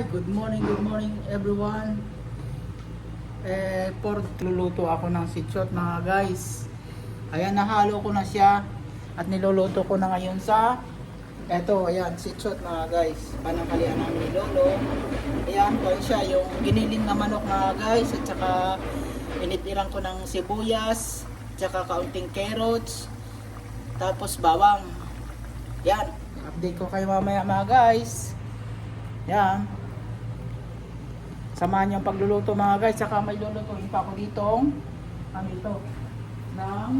Hi, good morning, good morning everyone. Eh, por luluto ako ng sitsot mga guys. Ayan, nahalo ko na siya. At niluluto ko na ngayon sa eto, ayan, sitsot mga guys. Panangkalian namin Lolo. Ayan, po siya, yung giniling na manok mga guys. At saka initiran ko ng sibuyas. At saka kaunting carrots. Tapos bawang. Yan, update ko kayo mamaya mga guys. Yan. Samahan niyo ang pagluluto mga guys. Saka may lulutuin pa ako ditong ano ito ng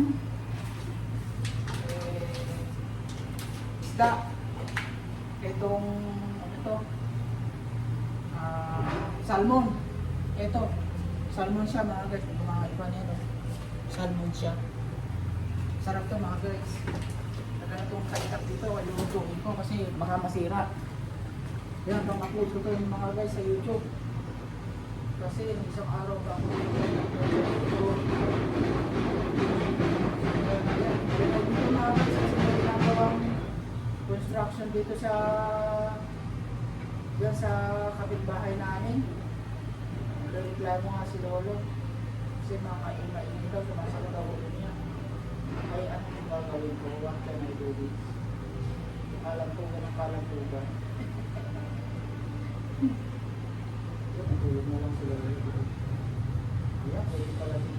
isda. Itong ano ito? Ah, salmon. Ito. Salmon siya mga guys. Ito mga iba niya. no? Salmon siya. Sarap to mga guys. Nagano itong kaitak dito. Lulutuin ko kasi baka masira. Yan, pang upload ko to yung mga guys sa YouTube. Kasi yung isang araw ka ako construction dito sa yan sa kapitbahay namin. Reklamo nga si Lolo. Kasi mga ingay-ingay daw, sumasagot daw ulo niya. Ay, ano yung gagawin ko? What can I do this? Kalampugan ang kalampugan. Yun, natulog na lang sila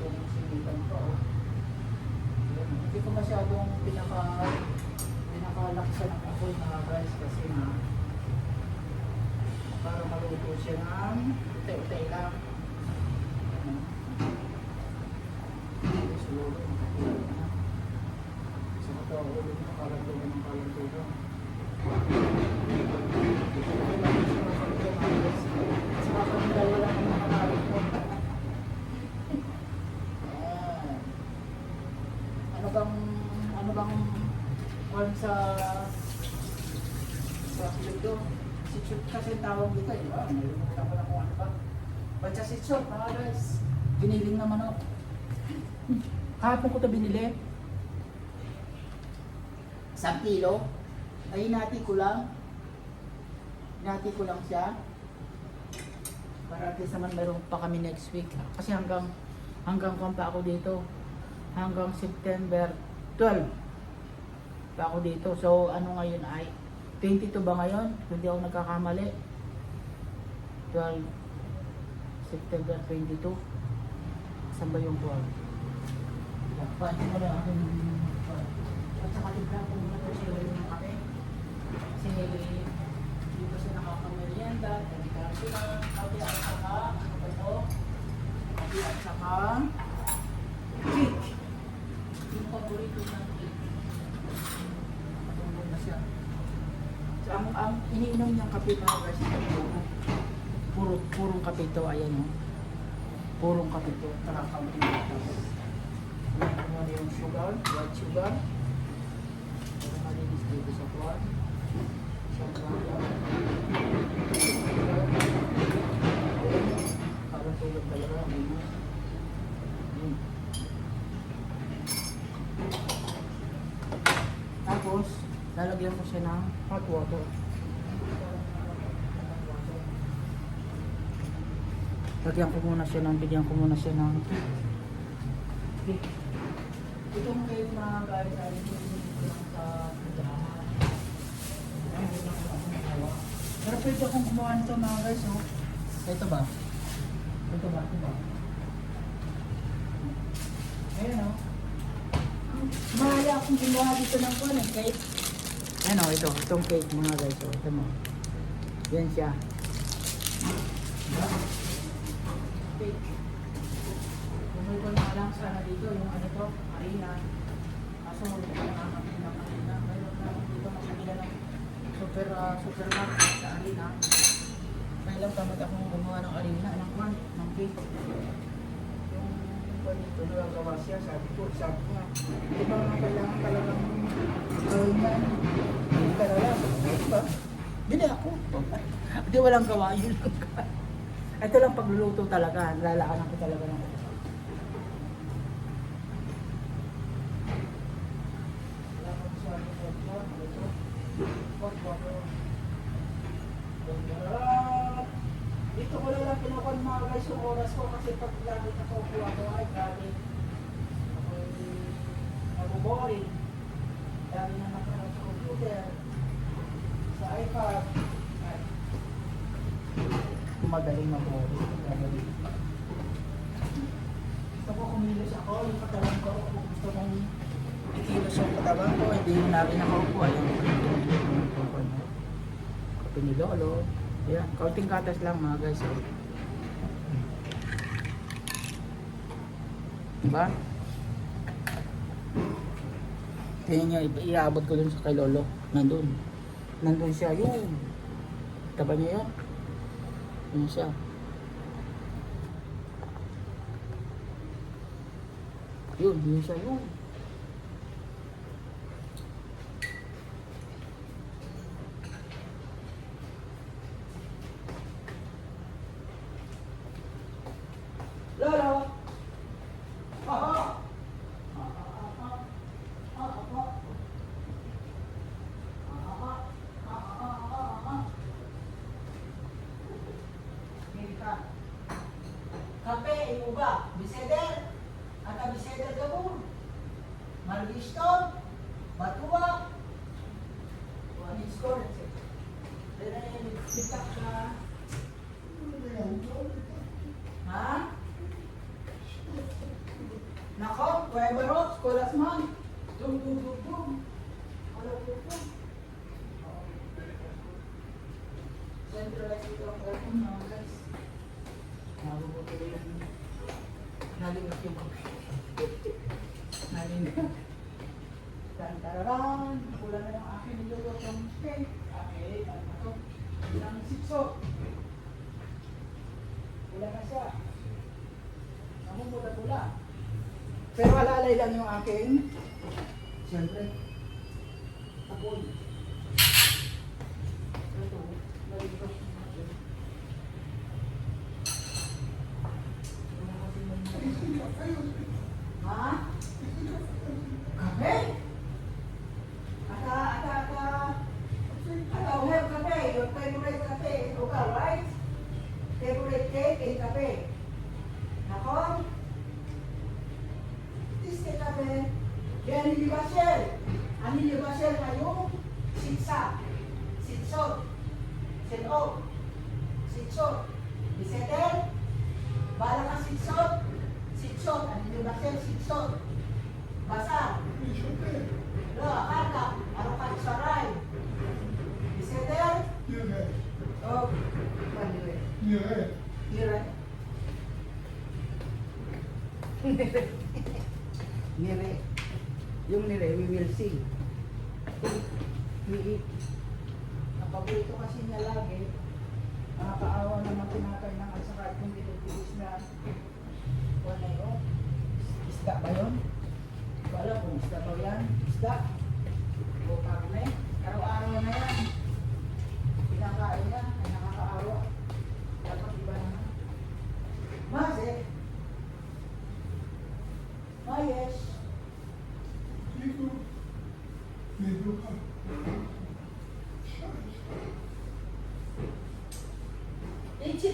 ng sinitan pa. Oh. Ayan, hindi ko masyadong pinaka pinakalaksan mga guys kasi na para maluto siya ng lang. Ayan. Ito, siguro, makatulog na. Sa mata, ulit na kalantugan ng kalantugan. Ano bang ano bang on sa sa dito? Si Chut kasi tawag dito eh. Ah, nalimutan ko na kung ano ba. Basta si Chut, mga guys. Giniling na manok. Kahapon ko to binili. Isang kilo. Ay, hinati ko lang. Hinati ko lang siya. Para at least naman meron pa kami next week. Kasi hanggang hanggang kung pa ako dito. Hanggang September 12 pa ako dito. So, ano ngayon ay 22 ba ngayon? Hindi ako nagkakamali. 12 September 22. Saan ba yung 12? Paano mo na ako at saka tignan ko muna kung sila yung kape. Kasi dito siya nakakamerienda, nagkakaroon sila, kape at saka, ano ba ito? Kape at saka, cake. Yung paborito ng cake. Matulog na siya. So, ang, ang iniinom niyang kape mga guys, puro, purong kape ito, ayan o. Purong kape ito, nakakamutin ito. Ano yung sugar, white sugar. Para malinis dito sa kwan. Sa kwan. Parang tulog. Hmm. Tapos, lalagyan ko siya ng hot water. Lagyan ko muna siya ng, bigyan ko muna siya ng Okay. Itong kayo mga guys ay sa. Pero pwede akong gumawa nito mga guys. Oh. Ito ba? Ito ba? Ito ba? Ayan oh. Mahaya akong gumawa dito ng kwan eh. Cake. Ayan oh, ito. Itong cake mga guys. Oh. Ito mo. Yan siya. Cake. Bumili ko na lang sana dito yung ano to, harina. Kaso hindi ko nakakapin ng harina. Mayroon na dito makakila ng super, uh, supermarket na harina. Kailan tamad akong gumawa ng harina, ng kwan, ng cake. Yung kwan dito, nagagawa siya, sabi ko, sabi nga, di ba nga kailangan talagang gawin na lang, di ba? Bili ako. Hindi walang gawa, yun lang. Ito lang pagluluto talaga, lalaanan ko talaga ng Hot water. Guys yung oras ko kasi pag lagi nakaupo ako ay. Ako'y nabuboring. Dami na nakarap sa computer, sa iPad. Ay, Madaling maboring. Gagawin. Gusto ko kumilos ako, yung katawan ko, kung gusto kong ikilos yung katawan ko, hindi yung namin nakaupo. Ayun. Kape ni Lolo. Yan, kaunting gatas lang mga guys. Oh. Diba? Tingnan niyo, i- iabot ko dun sa kay Lolo. Nandun. Nandun siya. Yun. Taba niya yun. Yun siya. Yun, yun siya yun. Lolo! Oo! Kape, iuga, biseder, ata biseder gabon, margiston, batua, wani score, Dere, sitak ka. Ha? Nako, Kuweba Rocks, Kulas Man. Dum, dum, dum, dum. Wala dum, dum. Centralize ito ang aircon mga guys. Nabubuto yung nalingak yung kape. Nalingak. Tantararan. Wala na yung aking nilulot ng steak. Okay, ano na to? Ilang sitso. Wala na siya. Namumula-pula. Pero alalay lang yung aking. Paniwe. Mira. Nire. Yung nire, we will see. We eat. Ang paborito kasi niya lagi, nakakaawa naman tinatay ng at saka kung tinutulis na wala yun. Isda ba yun? Wala kung isda ba yan. Isda. O karne. Araw-araw na yan. Pinakain na. Ay nakakaawa. Dapat iba naman. Mas eh. Mayes.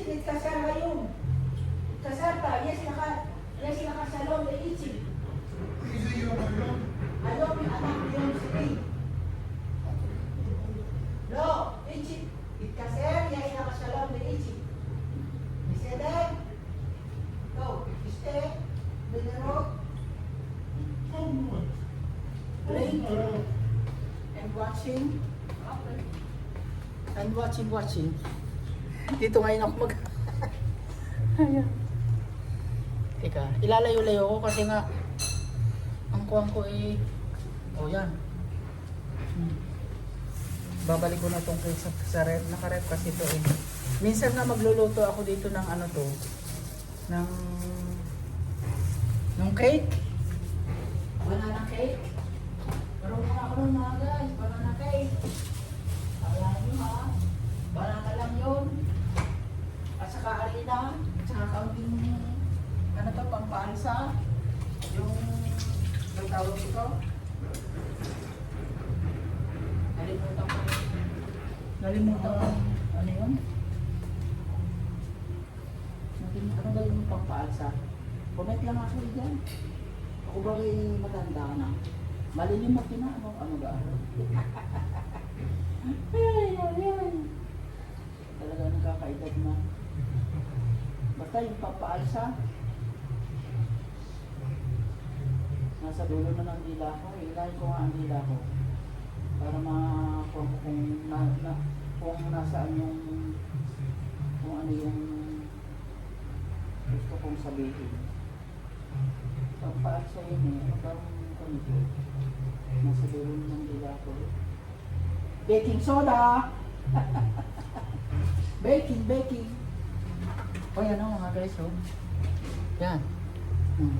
It kasar ngayon. Kasar pa, yes naka, yes nakasalong na ichip. Ayaw yung anak ko yung sige. No, ichip. It kasar, yes nakasalong na ichip. Misedek. Go, iste. Binero. Blink. And watching. And watching, watching. Dito ngayon ako mag... Ayan. Teka, ilalayo-layo ko kasi nga ang kuwang ko eh... Oh, yan. Hmm. Babalik ko na tong cake sa, sa rep. Naka-rep kasi to eh. Minsan nga magluluto ako dito ng ano to. Ng... ng cake. Banana cake. Pero mga ako nun mga guys, banana cake. Tawag ito. Nalimutan ko. Nalimutan ko. Ano yun? pampaalsa. Comment lang ako dyan. Ako ba rin matanda na? Malilim mo kina, ano, ano ba? ay, ay, ay. Talaga nakakaedad na. Basta yung pampaalsa, nasa dulo na ng dila ko. Ilahin ko nga ang dila ko. Para makakuha ko kung, na, na, kung nasaan yung kung ano yung gusto kong sabihin. Pampaalsa yun eh. Bang ganito? Nasa dulo ng dila ko. Baking soda! baking, baking. O yan o mga guys, oh. Yan. Hmm.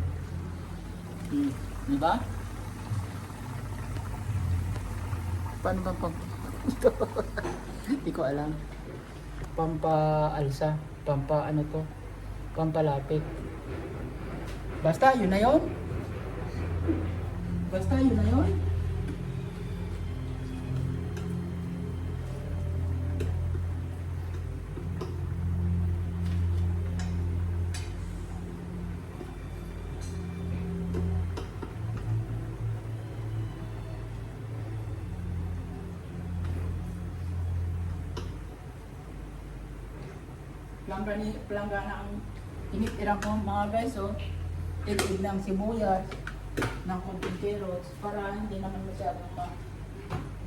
Hmm. Diba? Paano bang pag... Hindi ko alam. Pampaalsa. Pampa ano to? Pampalapit. Basta, yun na yun. Basta, yun na yun. Planggana, planggana ang initirang ko mga guys, oh. Ilig ng sibuyas, ng konting carrots, para hindi naman masyadong ma...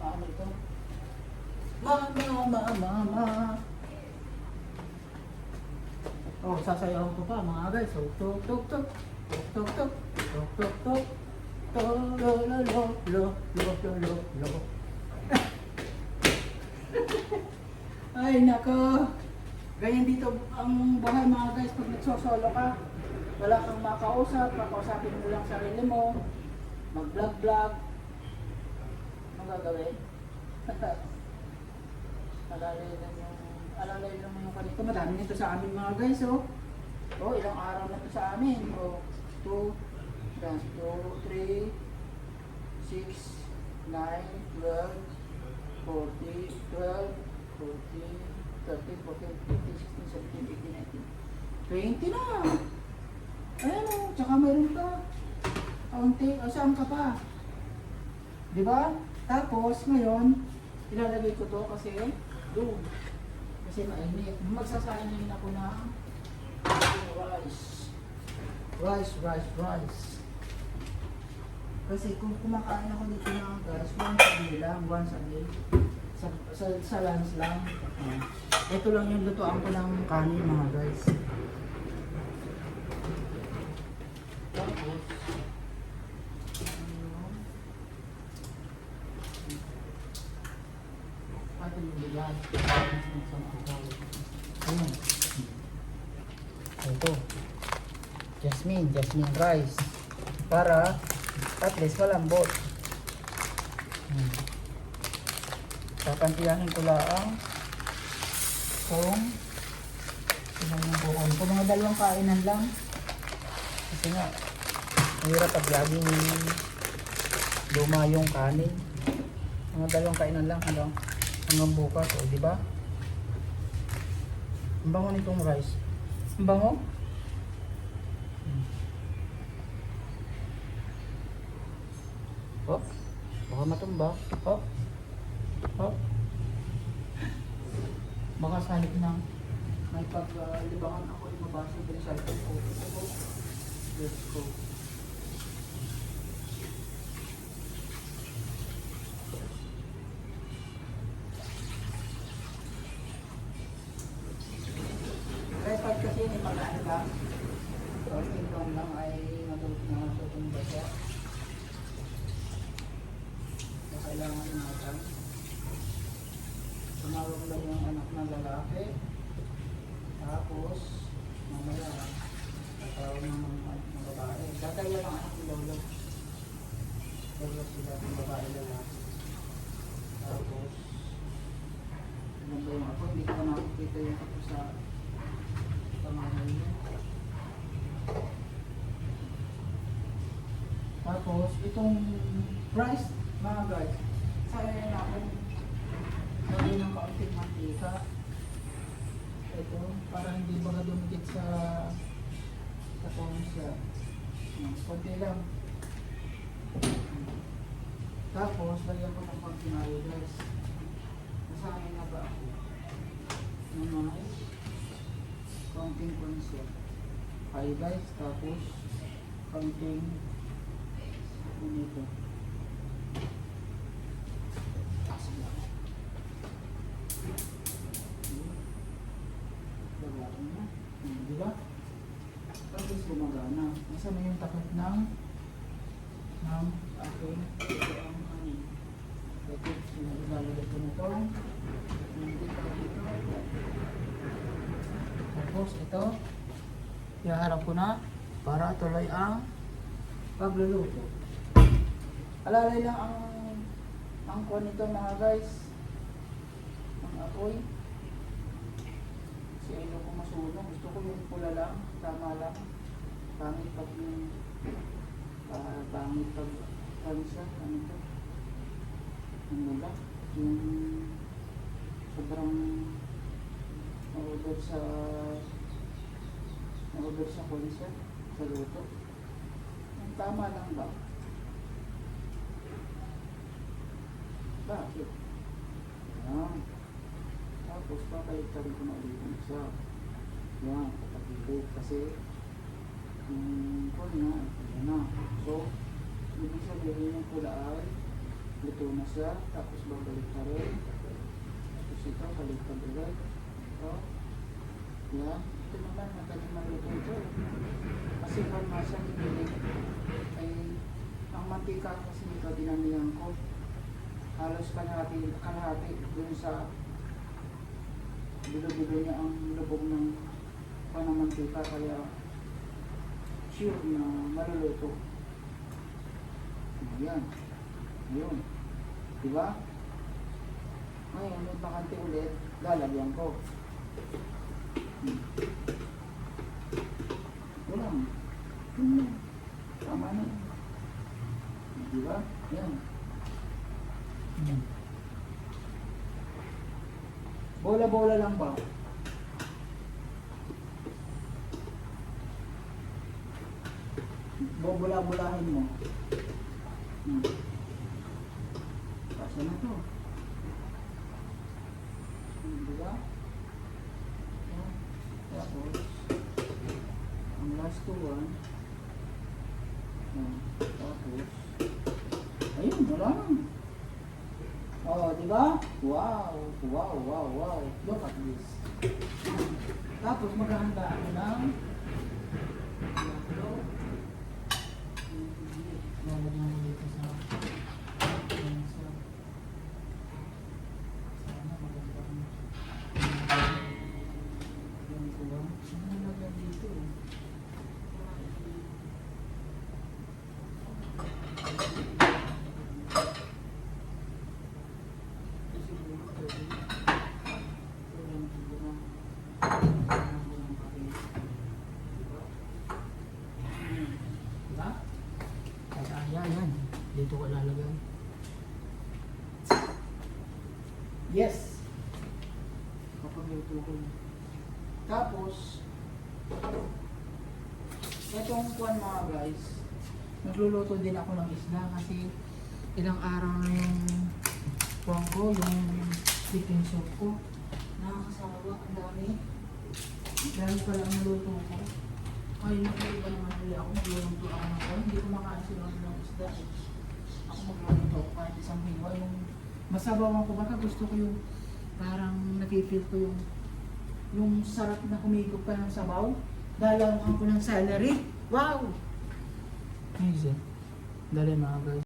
Maano ito? Mama, mama, mama. Oh, sasayaw ko pa mga guys. Oh, tuk, tuk, tuk. Tuk, tuk, tuk. Tuk, tuk, tuk. To, lo, lo, lo, lo, lo, lo, lo, lo. Ay, nako. Ganyan dito ang buhay mga guys pag nagsosolo ka. Wala kang makausap, makausapin mo lang sarili mo. Mag-vlog-vlog. Ano gagawin? alalay lang yung, alalay lang yung kanito. Madami nito sa amin mga guys, oh. Oh, ilang araw na to sa amin. Oh, 2, 2, 3, 6, 9, 12, 40, 12, 14, 13, 14, 15, 16, 17, 18, 19. 20 na! Ayan o, tsaka meron ka. Kaunti, o saan ka pa? Di ba? Tapos, ngayon, ilalagay ko to kasi doon. Kasi mainit. Magsasainin ako ng rice. Rice, rice, rice. Kasi kung kumakain ako dito ng gas, once a day lang, once a day. Sa, sa, sa lunch lang. Ah. Ito lang yung lutuan ko ng kanin mga guys. Ito. Jasmine, jasmine rice. Para at least malambot. Hmm. Papantiyahin ko lang kung ilan yung buon. Kung mga dalawang kainan lang. Kasi nga, mahirap pag laging luma yung kanin. Mga dalawang kainan lang hanggang, hanggang bukas. O, di ba? Ang bango nitong rice. Ang bango? Hmm. Oh, baka matumba. Oh, oh. Baka sa halip ng may paglibangan ako ay mabasa ko sa ko. Let's go. Tripod kasi yun, yung mag-ano lang. Working from lang ay natutumba siya. So, kailangan natin. Tumawag lang yung anak ng lalaki. Tapos, mamaya, tatawag ng mga ng babae. Tataya ng anak ni Lolo. Lolo sila ng babae lalaki. Tapos, ano ba yung ako? Hindi ko pa nakikita yung ako sa pamamahay niya. Tapos, itong rice, mga guys, sayang natin Lagyan ng kaunting mantika. Ito, para hindi baga dumikit sa siya. Yan, Konti lang. Tapos, lagyan ko ng pagkinayo guys. Nasanay na ba ako? Ng mga counting concept. Hi guys, tapos. Taas lang. Gagawin na. Hmm, Di ba? Tapos gumagana. Nasaan na yung takot ng ng aking ito ang ano. Ito, ilalagay ko na ito. Hindi pa dito. Tapos ito, iharap ko na para tuloy ang pagluluto. Alalay lang ang ang kuha nito mga guys. Ang apoy. Si Elo ko masunog. Gusto ko yung pula lang. Tama lang. Pangit pag yung ah, pangit pag siya, ano to? Ano ba? Yung sobrang na-order sa na-order sa konsa sa luto. Ang tama lang ba? Bakit? Yan. Tapos papalitan ko na ulit yung isa. Yan, patagilid. Kasi yung kung nga, yan na. So, ibig sabihin yung pula ay luto na siya. Tapos babalik ka rin. Tapos ito, baliktad ulit. Ito. Yan. Ito naman, madaling maluto ito. Kasi kung nasa hindi ay ang mantika kasi nito dinamihan ko. Halos kalahati, kalahati dun sa bilo-bilo niya ang lubog ng panamantika kaya sure na maluluto. Ayan. Ayun. Diba? Ngayon, may bakante ulit, lalagyan ko. Bola-bola lang ba? Bobola-bolahin mo. Hmm. Kasya na to. Hmm, Diba? Tapos, ang last one. Yan. Tapos, ayun, wala lang. Oh, di ba? Wow, wow, wow, wow. Look at this. Tapos maghahanda ako ng Lalagyan mo dito sa yan sa sana maganda ang yan ko ba? Ano nalagyan dito? Kasi siguro pwede. Walang siguro. Walang walang kape. Diba? Hmm. Diba? Kaya yan, yan. Dito ko lalagyan. Yes! Kapag luto ko. Tapos, itong kuwan mga guys, nagluluto din ako ng isda kasi ilang araw na yung kuwan ko, yung chicken soup ko. Nakakasawa, ang dami. Dahil pala ang naluto ko. Ay, nakuha naman ulit ako, magluluto ako ng kuwan. Hindi ko sila ng isda. eh. Ako magluluto ako kahit isang hiwa. Yung masabawan ko, baka gusto ko yung parang nakifeel ko yung yung sarap na kumikot pa ng sabaw. Dalawan ko ng celery. Wow! Amazing. Dali mga guys.